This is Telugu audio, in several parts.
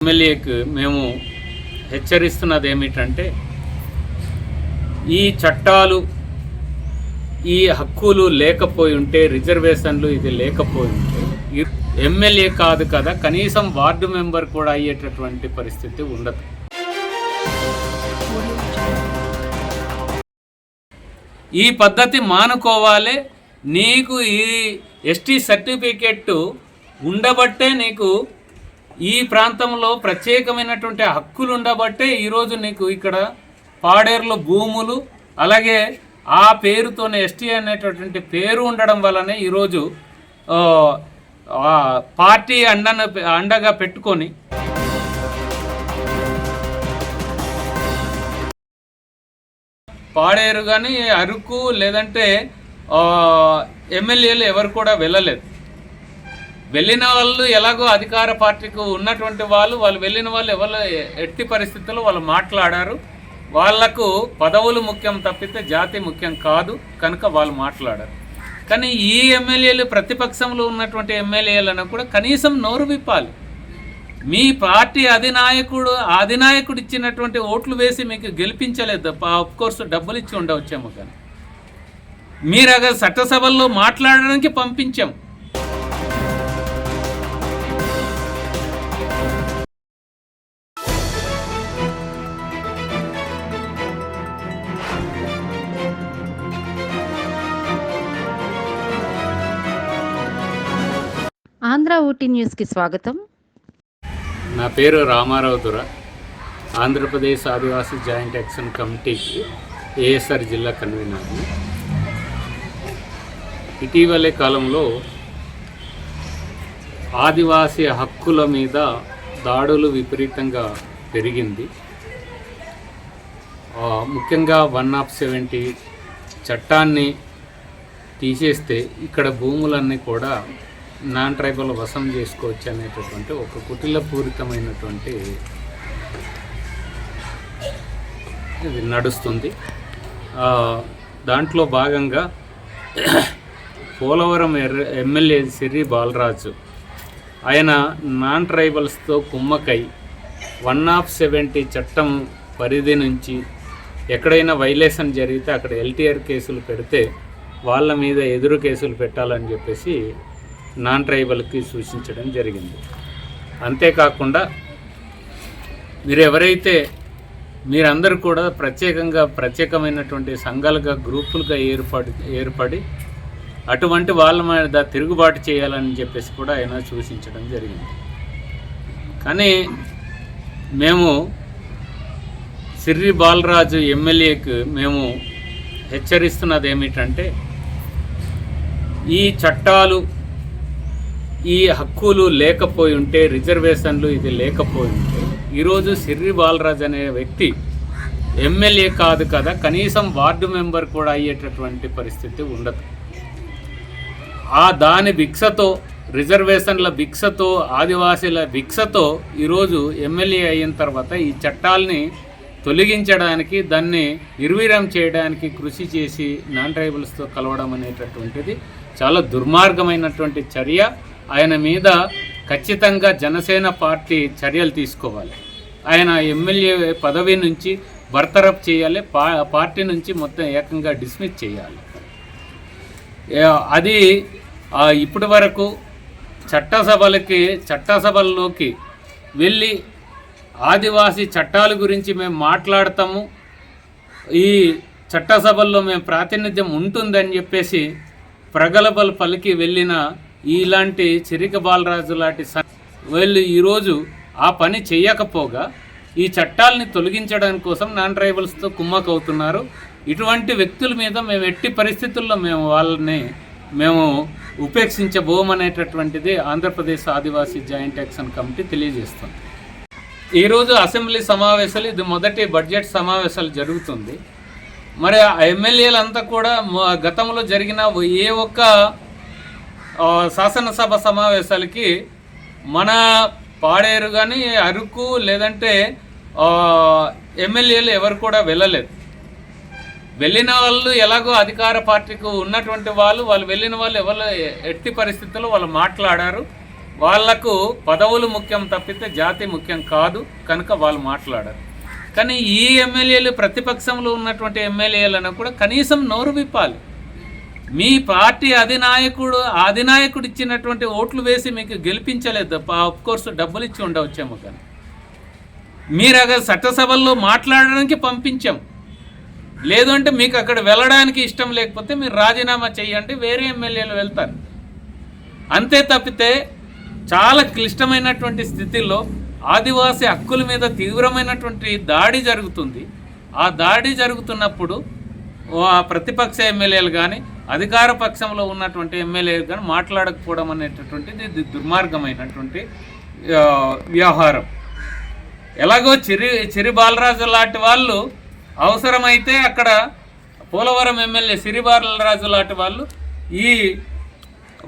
ఎమ్మెల్యేకు మేము హెచ్చరిస్తున్నది ఏమిటంటే ఈ చట్టాలు ఈ హక్కులు లేకపోయి ఉంటే రిజర్వేషన్లు ఇది లేకపోయి ఉంటే ఎమ్మెల్యే కాదు కదా కనీసం వార్డు మెంబర్ కూడా అయ్యేటటువంటి పరిస్థితి ఉండదు. ఈ పద్ధతి మానుకోవాలి నీకు ఈ ఎస్టీ సర్టిఫికెట్ ఉండబట్టే నీకు ఈ ప్రాంతంలో ప్రత్యేకమైనటువంటి హక్కులు ఉండబట్టే ఈరోజు నీకు ఇక్కడ పాడేరులో భూములు అలాగే ఆ పేరుతోనే ఎస్టీ అనేటటువంటి పేరు ఉండడం వల్లనే ఈరోజు పార్టీ అండన అండగా పెట్టుకొని పాడేరు కానీ అరకు లేదంటే ఎమ్మెల్యేలు ఎవరు కూడా వెళ్ళలేదు. వెళ్ళిన వాళ్ళు ఎలాగో అధికార పార్టీకి ఉన్నటువంటి వాళ్ళు వాళ్ళు వెళ్ళిన వాళ్ళు ఎవరు ఎట్టి పరిస్థితుల్లో వాళ్ళు మాట్లాడారు. వాళ్ళకు పదవులు ముఖ్యం తప్పితే జాతి ముఖ్యం కాదు కనుక వాళ్ళు మాట్లాడారు. కానీ ఈ ఎమ్మెల్యేలు ప్రతిపక్షంలో ఉన్నటువంటి ఎమ్మెల్యేలను కూడా కనీసం నోరు విప్పాలి. మీ పార్టీ అధినాయకుడు అధినాయకుడు ఇచ్చినటువంటి ఓట్లు వేసి మీకు గెలిపించలేదు. ఆఫ్ కోర్స్ డబ్బులు ఇచ్చి ఉండవచ్చేమో కానీ. మీరు అక్కడ చట్టసభల్లో మాట్లాడడానికి పంపించాం. ఊటీ న్యూస్కి స్వాగతం. నా పేరు రామారావు దుర ఆంధ్రప్రదేశ్ ఆదివాసీ జాయింట్ యాక్షన్ కమిటీకి ఏఎస్ఆర్ జిల్లా కన్వీనర్. ఇటీవలే కాలంలో ఆదివాసీ హక్కుల మీద దాడులు విపరీతంగా పెరిగింది. ముఖ్యంగా వన్ ఆఫ్ సెవెంటీ చట్టాన్ని తీసేస్తే ఇక్కడ భూములన్నీ కూడా నాన్ ట్రైబల్ వసం చేసుకోవచ్చు అనేటటువంటి ఒక కుటిలపూరితమైనటువంటి ఇది నడుస్తుంది. దాంట్లో భాగంగా పోలవరం ఎర్ర ఎమ్మెల్యే సిరి బాలరాజు. ఆయన నాన్ ట్రైబల్స్తో కుమ్మకై వన్ ఆఫ్ సెవెంటీ చట్టం పరిధి నుంచి ఎక్కడైనా వైలేషన్ జరిగితే అక్కడ ఎల్టీఆర్ కేసులు పెడితే వాళ్ళ మీద ఎదురు కేసులు పెట్టాలని చెప్పేసి నాన్ ట్రైబల్కి సూచించడం జరిగింది. అంతేకాకుండా మీరు ఎవరైతే మీరందరూ కూడా ప్రత్యేకంగా ప్రత్యేకమైనటువంటి సంఘాలుగా గ్రూపులుగా ఏర్పడి ఏర్పడి అటువంటి వాళ్ళ మీద తిరుగుబాటు చేయాలని చెప్పేసి కూడా ఆయన సూచించడం జరిగింది. కానీ మేము సిర్రి బాలరాజు ఎమ్మెల్యేకి మేము హెచ్చరిస్తున్నది ఏమిటంటే ఈ చట్టాలు ఈ హక్కులు లేకపోయి ఉంటే రిజర్వేషన్లు ఇది లేకపోయి ఉంటే ఈరోజు సిర్రి బాలరాజ్ అనే వ్యక్తి ఎమ్మెల్యే కాదు కదా కనీసం వార్డు మెంబర్ కూడా అయ్యేటటువంటి పరిస్థితి ఉండదు. ఆ దాని భిక్షతో రిజర్వేషన్ల భిక్షతో ఆదివాసీల భిక్షతో ఈరోజు ఎమ్మెల్యే అయిన తర్వాత ఈ చట్టాల్ని తొలగించడానికి దాన్ని నిర్వీర్యం చేయడానికి కృషి చేసి నాన్ ట్రైబల్స్తో కలవడం అనేటటువంటిది చాలా దుర్మార్గమైనటువంటి చర్య. ఆయన మీద ఖచ్చితంగా జనసేన పార్టీ చర్యలు తీసుకోవాలి. ఆయన ఎమ్మెల్యే పదవి నుంచి బర్తరఫ్ చేయాలి పా పార్టీ నుంచి మొత్తం ఏకంగా డిస్మిస్ చేయాలి. అది ఇప్పటి వరకు చట్టసభలకి చట్టసభల్లోకి వెళ్ళి ఆదివాసీ చట్టాల గురించి మేము మాట్లాడతాము. ఈ చట్టసభల్లో మేము ప్రాతినిధ్యం ఉంటుందని చెప్పేసి ప్రగలభలు పలికి వెళ్ళిన ఇలాంటి చిరిక బాలరాజు లాంటి వీళ్ళు ఈరోజు ఆ పని చేయకపోగా ఈ చట్టాలని తొలగించడం కోసం నాన్ ట్రైబల్స్తో కుమ్మకవుతున్నారు ఇటువంటి వ్యక్తుల మీద మేము ఎట్టి పరిస్థితుల్లో మేము వాళ్ళని మేము ఉపేక్షించబోమనేటటువంటిది Andhra Pradesh Adivasi joint action committee తెలియజేస్తుంది. ఈరోజు అసెంబ్లీ సమావేశాలు ఇది మొదటి బడ్జెట్ సమావేశాలు జరుగుతుంది. మరి ఆ ఎమ్మెల్యేలంతా కూడా గతంలో జరిగిన ఏ ఒక్క శాసనసభ సమావేశాలకి మన పాడేరు కానీ అరకు లేదంటే ఎమ్మెల్యేలు ఎవరు కూడా వెళ్ళలేదు. వెళ్ళిన వాళ్ళు ఎలాగో అధికార పార్టీకి ఉన్నటువంటి వాళ్ళు వాళ్ళు వెళ్ళిన వాళ్ళు ఎవరు ఎట్టి పరిస్థితుల్లో వాళ్ళు మాట్లాడారు. వాళ్ళకు పదవులు ముఖ్యం తప్పితే జాతి ముఖ్యం కాదు కనుక వాళ్ళు మాట్లాడారు. కానీ ఈ ఎమ్మెల్యేలు ప్రతిపక్షంలో ఉన్నటువంటి ఎమ్మెల్యేలను కూడా కనీసం నోరు విప్పాలి. మీ పార్టీ అధినాయకుడు అధినాయకుడు ఇచ్చినటువంటి ఓట్లు వేసి మీకు గెలిపించలేదు ఆఫ్ కోర్స్ డబ్బులు ఇచ్చి ఉండవచ్చేమో కానీ. మీరు అక్కడ చట్టసభల్లో మాట్లాడడానికి పంపించాం. లేదు అంటే మీకు అక్కడ వెళ్ళడానికి ఇష్టం లేకపోతే మీరు రాజీనామా చేయండి వేరే ఎమ్మెల్యేలు వెళ్తారు. అంతే తప్పితే చాలా క్లిష్టమైనటువంటి స్థితిలో ఆదివాసీ హక్కుల మీద తీవ్రమైనటువంటి దాడి జరుగుతుంది. ఆ దాడి జరుగుతున్నప్పుడు ఆ ప్రతిపక్ష ఎమ్మెల్యేలు కానీ అధికార పక్షంలో ఉన్నటువంటి ఎమ్మెల్యేలు కానీ మాట్లాడకపోవడం అనేటటువంటిది ఇది దుర్మార్గమైనటువంటి వ్యవహారం. ఎలాగో చిరి చిరి బాలరాజు లాంటి వాళ్ళు అవసరమైతే అక్కడ పోలవరం ఎమ్మెల్యే సిరి బాలరాజు లాంటి వాళ్ళు ఈ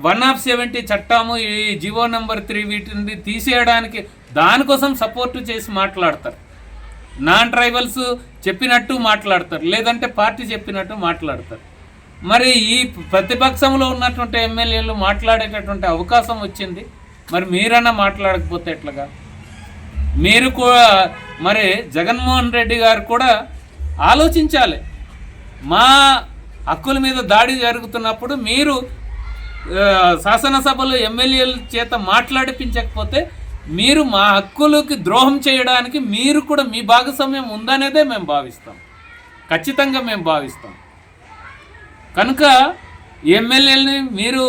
వన్ ఆఫ్ సెవెంటీ చట్టము ఈ జివో నెంబర్ త్రీ వీటిని తీసేయడానికి దానికోసం సపోర్ట్ చేసి మాట్లాడతారు. నాన్ ట్రైబల్స్ చెప్పినట్టు మాట్లాడతారు లేదంటే పార్టీ చెప్పినట్టు మాట్లాడతారు. మరి ఈ ప్రతిపక్షంలో ఉన్నటువంటి ఎమ్మెల్యేలు మాట్లాడేటటువంటి అవకాశం వచ్చింది. మరి మీరన్నా మాట్లాడకపోతే ఎట్లాగా? మీరు కూడా మరి జగన్మోహన్ రెడ్డి గారు కూడా ఆలోచించాలి. మా హక్కుల మీద దాడి జరుగుతున్నప్పుడు మీరు శాసనసభలో ఎమ్మెల్యేల చేత మాట్లాడిపించకపోతే మీరు మా హక్కులకి ద్రోహం చేయడానికి మీరు కూడా మీ భాగస్వామ్యం ఉందనేదే మేము భావిస్తాం. ఖచ్చితంగా మేము భావిస్తాం. కనుక ఎమ్మెల్యేలని మీరు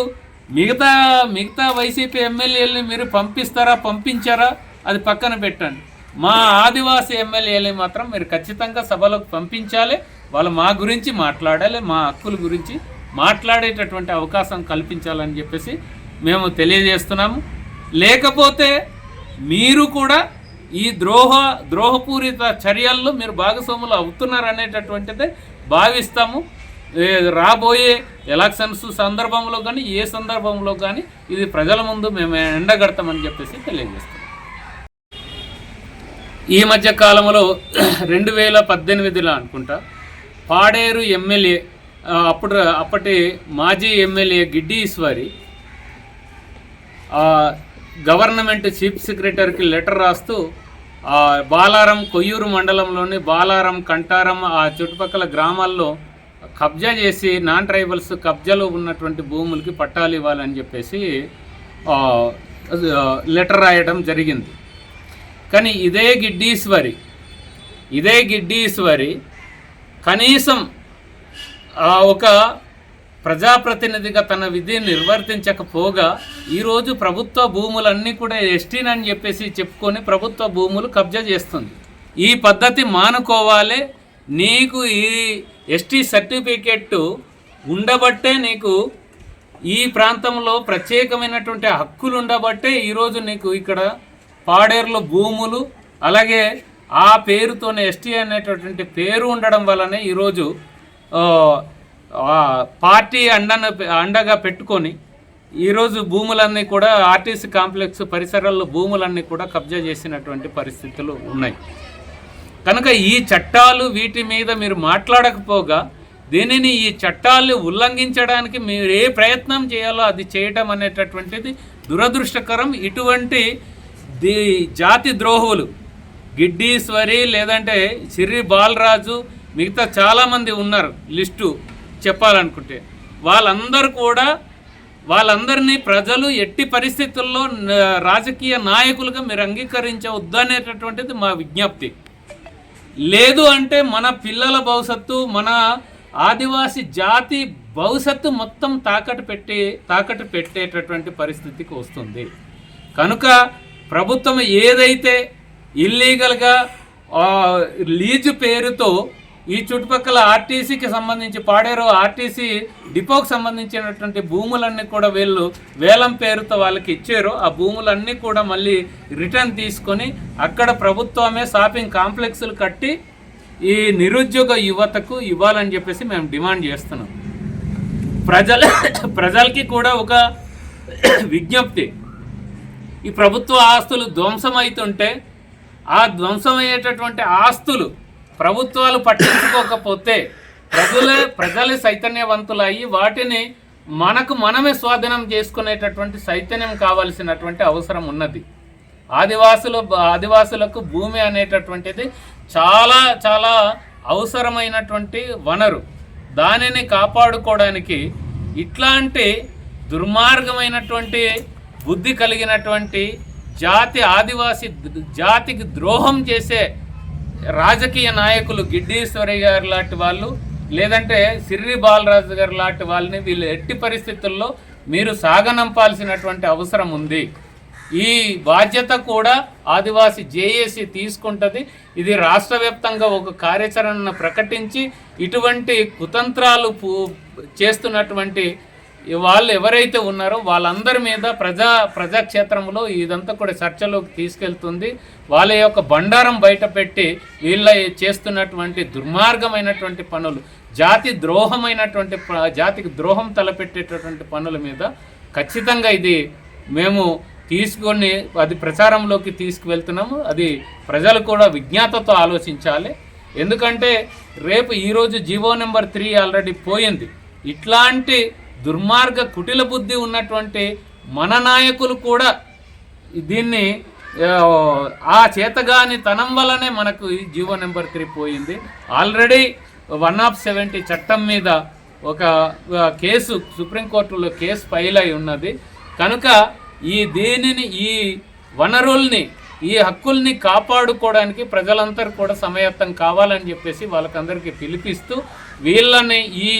మిగతా మిగతా వైసీపీ ఎమ్మెల్యేలని మీరు పంపిస్తారా పంపించారా? అది పక్కన పెట్టండి. మా ఆదివాసీ ఎమ్మెల్యేలు మాత్రం మీరు ఖచ్చితంగా సభలోకి పంపించాలి. వాళ్ళు మా గురించి మాట్లాడాలి మా హక్కుల గురించి మాట్లాడేటటువంటి అవకాశం కల్పించాలని చెప్పేసి మేము తెలియజేస్తున్నాము. లేకపోతే మీరు కూడా ఈ ద్రోహ ద్రోహపూరిత చర్యల్లో మీరు భాగస్వాములు అవుతున్నారనేటటువంటిదే భావిస్తాము. రాబోయే ఎలక్షన్స్ సందర్భంలో కానీ ఏ సందర్భంలో కానీ ఇది ప్రజల ముందు మేము ఎండగడతామని చెప్పేసి తెలియజేస్తాం ఈ మధ్య కాలంలో రెండు వేల పద్దెనిమిదిలో అనుకుంటా పాడేరు ఎమ్మెల్యే అప్పుడు అప్పటి మాజీ MLA Giddi Eswari government chief సెక్రటరీకి లెటర్ రాస్తూ బాలారం కొయ్యూరు మండలంలోని బాలారం కంటారం ఆ చుట్టుపక్కల గ్రామాల్లో కబ్జా చేసి నాన్ ట్రైబల్స్ కబ్జాలో ఉన్నటువంటి భూములకి పట్టాలు ఇవ్వాలని చెప్పేసి లెటర్ రాయడం జరిగింది. కానీ ఇదే గిడ్డీశ్వరి ఇదే గిడ్డీశ్వరి కనీసం ఆ ఒక ప్రజాప్రతినిధిగా తన విధిని నిర్వర్తించకపోగా ఈరోజు ప్రభుత్వ భూములన్నీ కూడా ఎస్టీనని చెప్పేసి చెప్పుకొని ప్రభుత్వ భూములు కబ్జా చేస్తుంది. ఈ పద్ధతి మానుకోవాలి నీకు ఈ ఎస్టీ సర్టిఫికెట్ ఉండబట్టే నీకు ఈ ప్రాంతంలో ప్రత్యేకమైనటువంటి హక్కులు ఉండబట్టే ఈరోజు నీకు ఇక్కడ పాడేరులో భూములు అలాగే ఆ పేరుతోనే ఎస్టీ అనేటటువంటి పేరు ఉండడం వల్లనే ఈరోజు పార్టీ అండన అండగా పెట్టుకొని ఈరోజు భూములన్నీ కూడా ఆర్టీసీ కాంప్లెక్స్ పరిసరాల్లో భూములన్నీ కూడా కబ్జా చేసినటువంటి పరిస్థితులు ఉన్నాయి. కనుక ఈ చట్టాలు వీటి మీద మీరు మాట్లాడకపోగా దీనిని ఈ చట్టాలు ఉల్లంఘించడానికి మీరు ఏ ప్రయత్నం చేయాలో అది చేయటం అనేటటువంటిది దురదృష్టకరం. ఇటువంటి ది జాతి ద్రోహులు గిడ్డీశ్వరి లేదంటే సిరి బాలరాజు మిగతా చాలామంది ఉన్నారు లిస్టు చెప్పాలనుకుంటే. వాళ్ళందరూ కూడా వాళ్ళందరినీ ప్రజలు ఎట్టి పరిస్థితుల్లో రాజకీయ నాయకులుగా మీరు అంగీకరించవద్దు అనేటటువంటిది మా విజ్ఞప్తి. లేదు అంటే మన పిల్లల భవిష్యత్తు మన ఆదివాసి జాతి భవిష్యత్తు మొత్తం తాకట్టు పెట్టి తాకట్టు పెట్టేటటువంటి పరిస్థితికి వస్తుంది. కనుక ప్రభుత్వం ఏదైతే ఇల్లీగల్గా లీజు పేరుతో ఈ చుట్టుపక్కల ఆర్టీసీకి సంబంధించి పాడేరు ఆర్టీసీ డిపోకి సంబంధించినటువంటి భూములన్నీ కూడా వీళ్ళు వేలం పేరుతో వాళ్ళకి ఇచ్చారు. ఆ భూములన్నీ కూడా మళ్ళీ రిటర్న్ తీసుకొని అక్కడ ప్రభుత్వమే షాపింగ్ కాంప్లెక్స్లు కట్టి ఈ నిరుద్యోగ యువతకు ఇవ్వాలని చెప్పేసి మేము డిమాండ్ చేస్తున్నాం. ప్రజల ప్రజలకి కూడా ఒక విజ్ఞప్తి. ఈ ప్రభుత్వ ఆస్తులు ధ్వంసమవుతుంటే ఆ ధ్వంసమయ్యేటటువంటి ఆస్తులు ప్రభుత్వాలు పట్టించుకోకపోతే ప్రజలే ప్రజలే చైతన్యవంతులయ్యి వాటిని మనకు మనమే స్వాధీనం చేసుకునేటటువంటి చైతన్యం కావాల్సినటువంటి అవసరం ఉన్నది. ఆదివాసులు ఆదివాసులకు భూమి అనేటటువంటిది చాలా చాలా అవసరమైనటువంటి వనరు. దానిని కాపాడుకోవడానికి ఇట్లాంటి దుర్మార్గమైనటువంటి బుద్ధి కలిగినటువంటి జాతి ఆదివాసి జాతికి ద్రోహం చేసే రాజకీయ నాయకులు గిడ్డీశ్వరి గారు లాంటి వాళ్ళు లేదంటే సిర్రి బాలరాజు గారు లాంటి వాళ్ళని వీళ్ళు ఎట్టి పరిస్థితుల్లో మీరు సాగనంపాల్సినటువంటి అవసరం ఉంది. ఈ బాధ్యత కూడా ఆదివాసి జేఏసీ తీసుకుంటుంది. ఇది రాష్ట్ర వ్యాప్తంగా ఒక కార్యాచరణను ప్రకటించి ఇటువంటి కుతంత్రాలు పూ- చేస్తున్నటువంటి వాళ్ళు ఎవరైతే ఉన్నారో వాళ్ళందరి మీద ప్రజా ప్రజాక్షేత్రంలో ఇదంతా కూడా చర్చలోకి తీసుకెళ్తుంది. వాళ్ళ యొక్క బండారం బయటపెట్టి వీళ్ళ చేస్తున్నటువంటి దుర్మార్గమైనటువంటి పనులు జాతి ద్రోహమైనటువంటి ప- జాతికి ద్రోహం తలపెట్టేటటువంటి పనుల మీద ఖచ్చితంగా ఇది మేము తీసుకొని అది ప్రచారంలోకి తీసుకువెళ్తున్నాము. అది ప్రజలు కూడా విజ్ఞాతతో ఆలోచించాలి. ఎందుకంటే రేపు ఈరోజు జీవో నెంబర్ త్రీ ఆల్రెడీ పోయింది. ఇట్లాంటి దుర్మార్గ కుటిల బుద్ధి ఉన్నటువంటి మన నాయకులు కూడా దీన్ని ఆ, చేతగాని తనం వల్లనే మనకు ఈ జీవో నెంబర్ త్రీ పోయింది. ఆల్రెడీ వన్ ఆఫ్ సెవెంటీ చట్టం మీద ఒక కేసు సుప్రీంకోర్టులో కేసు ఫైల్ అయి ఉన్నది. కనుక ఈ దీనిని ఈ వనరుల్ని ఈ హక్కుల్ని కాపాడుకోవడానికి ప్రజలందరూ కూడా సమయత్తం కావాలని చెప్పేసి వాళ్ళకందరికీ పిలిపిస్తూ వీళ్ళని ఈ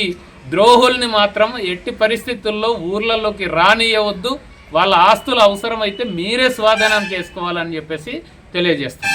ద్రోహుల్ని మాత్రం ఎట్టి పరిస్థితుల్లో ఊర్లలోకి రానియవద్దు. వాళ్ళ ఆస్తులు అవసరమైతే మీరే స్వాధీనం చేసుకోవాలని చెప్పేసి తెలియజేస్తాం